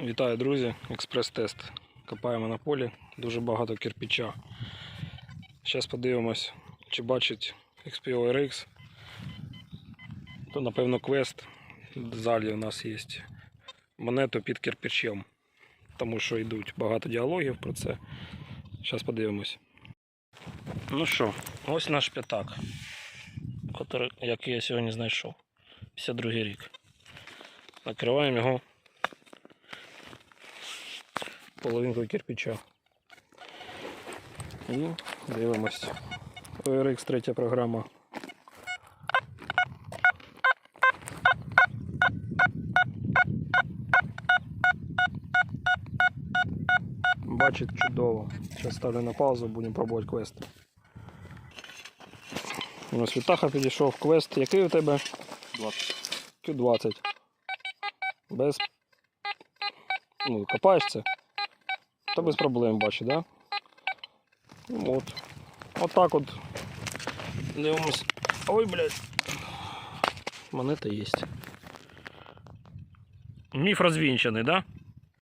Вітаю, друзі! Експрес-тест. Копаємо на полі, дуже багато кирпича. Зараз подивимось, чи бачить XPO RX. То, напевно, квест в залі у нас є. Монету під кирпичем. Тому що йдуть багато діалогів про це. Зараз подивимось. Ну що, ось наш п'ятак, який я сьогодні знайшов. 52 рік. Накриваємо його половинку кирпича. І дивимось. ORX третя програма. Бачить чудово. Зараз ставлю на паузу, будемо пробувати квест. У нас Вітаха підійшов квест. Який у тебе? 20. Q20. Без. Ну, копаєш це? Та без проблем бачу, да? Ну, от. От так от. Дивимось. Ой, блядь. Монета є. Міф розвінчений, да?